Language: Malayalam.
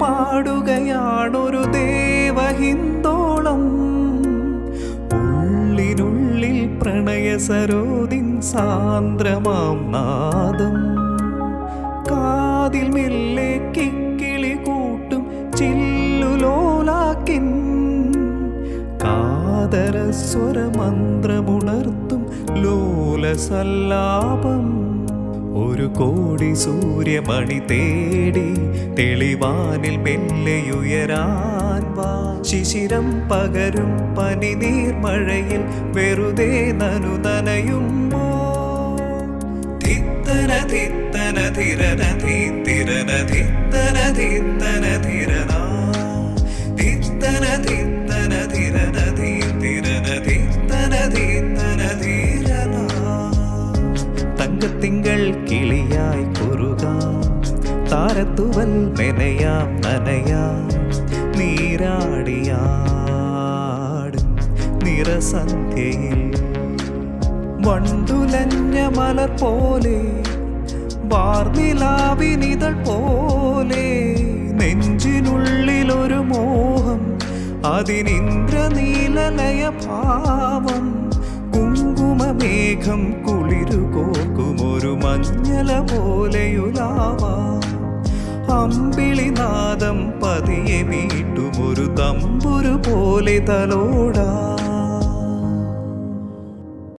പാടുകയാണൊരു ദേവഹിന്ദോളം. ഉള്ളിനുള്ളിൽ പ്രണയ സരോദിൻ സാന്ദ്രമാം നാദം. കാതിൽ മെല്ലെ കിക്കിളി കൂട്ടും ചില്ലുലോലാക്കിൻ. കാതര ലോലസല്ലാപം. ഒരു കോടി സൂര്യമണി തേടി തെളിവാനിൽ മെല്ലെയുയരാൻ വാ. ശിശിരം പകരും പനി നീർമഴയിൽ വെറുതെ നനുതനയുമോ തിത്തന തിത്തന തിരന തിരന തിത്തന തിത്തന തിരന. കിളിയായി കുറുകാം. താരത്തുവൽ മെനയാ നനയാം നീരാടിയാടും നിറസന്ധ്യയിൽ. വണ്ടുലഞ്ഞ മലർ പോലെ വാർനിലാവിനിതൾ പോലെ നെഞ്ചിനുള്ളിലൊരു മോഹം അതിനിന്ദ്രനീലലയ ഭാവം കുങ്കുമമേഘം കുളിരു കോർക്കുമൊരു മഞ്ഞല പോലെയുലാവാ അമ്പിളിനാദം പതിയെ വീട്ടുമൊരു തമ്പുരു പോലെ തലോടാം.